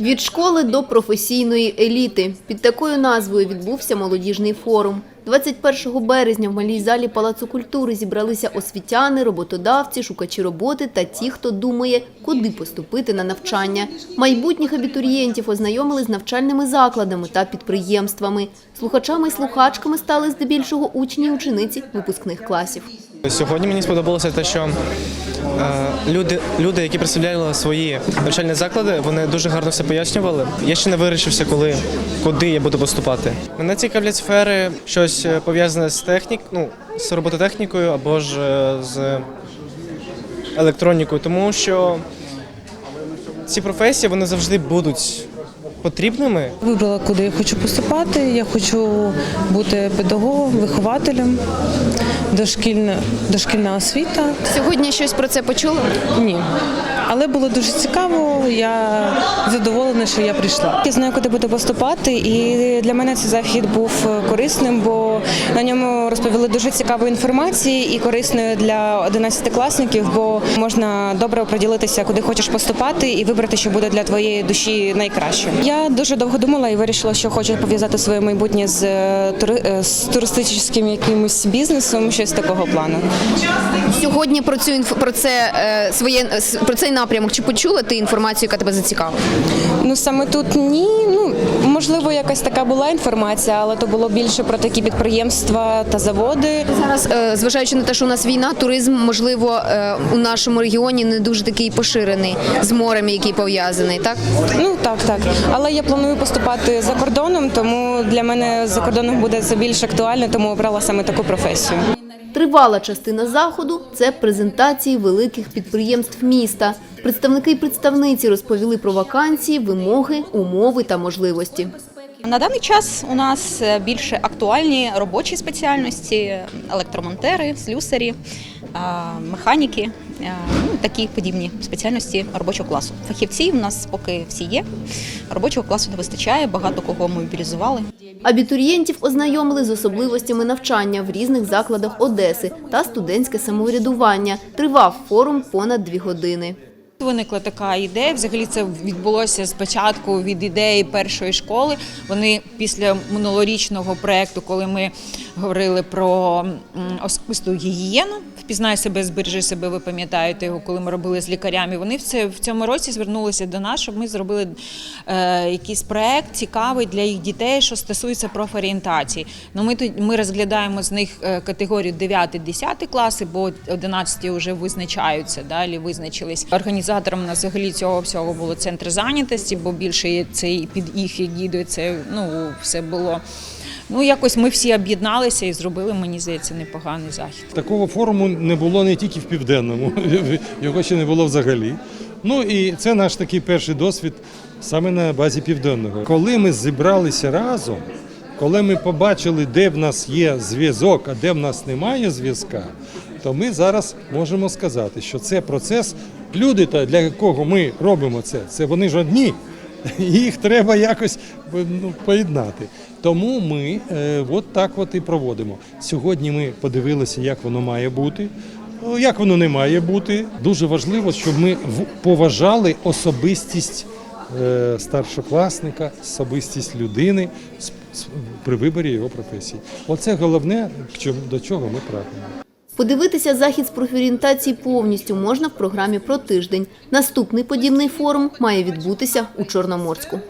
Від школи до професійної еліти. Під такою назвою відбувся молодіжний форум. 21 березня в малій залі Палацу культури зібралися освітяни, роботодавці, шукачі роботи та ті, хто думає, куди поступити на навчання. Майбутніх абітурієнтів ознайомили з навчальними закладами та підприємствами. Слухачами і слухачками стали здебільшого учні і учениці випускних класів. Сьогодні мені сподобалося те, що е, люди, люди, які представляли свої навчальні заклади, вони дуже гарно все пояснювали. Я ще не вирішився, коли куди я буду поступати. Мене цікавлять сфери щось е, пов'язане з технік, ну з робототехнікою або ж е, з електронікою, тому що ці професії вони завжди будуть потрібними. Вибрала, куди я хочу поступати. Я хочу бути педагогом, вихователем, дошкільна, дошкільна освіта. Сьогодні щось про це почули? Ні. Але було дуже цікаво. Я задоволена, що я прийшла. Я знаю, куди буду поступати, і для мене цей захід був корисним, бо на ньому розповіли дуже цікаву інформацію і корисною для 11-класників, бо можна добре оприділитися, куди хочеш поступати, і вибрати, що буде для твоєї душі найкраще. Я дуже довго думала і вирішила, що хочу пов'язати своє майбутнє з, е, тури- е, з туристичним якимось бізнесом, щось такого плану. Сьогодні про цю інф- про це е, своє про цей напрямок. Чи почула ти інформацію, яка тебе зацікавила? Ну саме тут ні. Ну можливо, якась така була інформація, але то було більше про такі підприємства та заводи. Зараз, е, зважаючи на те, що у нас війна, туризм можливо е, у нашому регіоні не дуже такий поширений з морем, який пов'язаний, так? Ну так, так. Але я планую поступати за кордоном, тому для мене за кордоном буде це більш актуально, тому обрала саме таку професію. Тривала частина заходу це презентації великих підприємств міста. Представники і представниці розповіли про вакансії, вимоги, умови та можливості. На даний час у нас е, більше актуальні робочі спеціальності, електромонтери, слюсарі, механіки, ну, такі подібні спеціальності робочого класу. Фахівці у нас поки всі є. Робочого класу не вистачає, багато кого мобілізували. Абітурієнтів ознайомили з особливостями навчання в різних закладах Одеси та студентське самоврядування. Тривав форум понад дві години. Виникла така ідея. Взагалі це відбулося спочатку від ідеї першої школи. Вони після минулорічного проекту, коли ми говорили про особисту гігієну, впізнай себе, збережи себе. Ви пам'ятаєте його, коли ми робили з лікарями. Вони в цьому році звернулися до нас, щоб ми зробили е, якийсь проект цікавий для їх дітей, що стосується профорієнтації. Ну ми ми розглядаємо з них е, категорію 9-10 класи, бо 11 вже визначаються. Далі визначились. Організатором нас взагалі цього всього було центр зайнятості, бо більше це і під їх егідою це ну все було. Ну якось ми всі об'єдналися і зробили, мені здається, непоганий захід. Такого форуму не було не тільки в південному, його ще не було взагалі. Ну і це наш такий перший досвід саме на базі південного. Коли ми зібралися разом, коли ми побачили, де в нас є зв'язок, а де в нас немає зв'язка, то ми зараз можемо сказати, що це процес. Люди, для якого ми робимо це, це вони ж одні. Їх треба якось ну, поєднати. Тому ми е, от так от і проводимо. Сьогодні ми подивилися, як воно має бути. Ну, Як воно не має бути, дуже важливо, щоб ми поважали особистість е, старшокласника, особистість людини при виборі його професії. Оце головне, до чого ми прагнемо. Подивитися захід з профорієнтації повністю можна в програмі про тиждень. Наступний подібний форум має відбутися у Чорноморську.